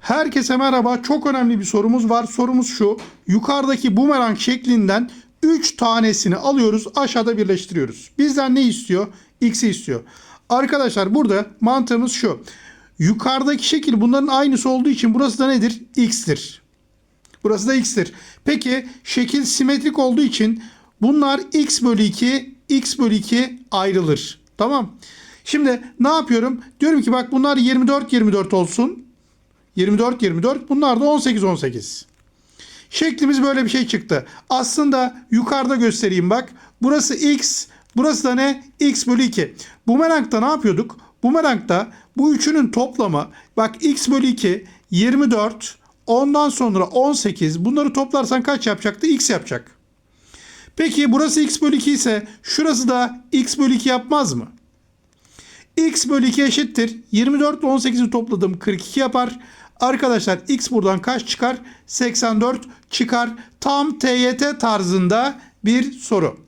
Herkese merhaba. Çok önemli bir sorumuz var. Sorumuz şu. Yukarıdaki bumerang şeklinden 3 tanesini alıyoruz. Aşağıda birleştiriyoruz. Bizden ne istiyor? X'i istiyor. Arkadaşlar burada mantığımız şu. Yukarıdaki şekil bunların aynısı olduğu için burası da nedir? X'tir. Burası da x'tir. Peki şekil simetrik olduğu için bunlar x bölü 2, x bölü 2 ayrılır. Tamam. Şimdi ne yapıyorum? Diyorum ki bak bunlar 24 24 olsun. 24 24. Bunlar da 18 18. Şeklimiz böyle bir şey çıktı. Aslında yukarıda göstereyim bak. Burası x, burası da ne? x bölü 2. Bumerang'da ne yapıyorduk? Bumerang'da bu üçünün toplamı bak x bölü 2 24 ondan sonra 18 bunları toplarsan kaç yapacaktı? x yapacak. Peki burası x bölü 2 ise şurası da x bölü 2 yapmaz mı? x bölü 2 eşittir. 24 ile 18'i topladım 42 yapar. Arkadaşlar x buradan kaç çıkar? 84 çıkar. Tam TYT tarzında bir soru.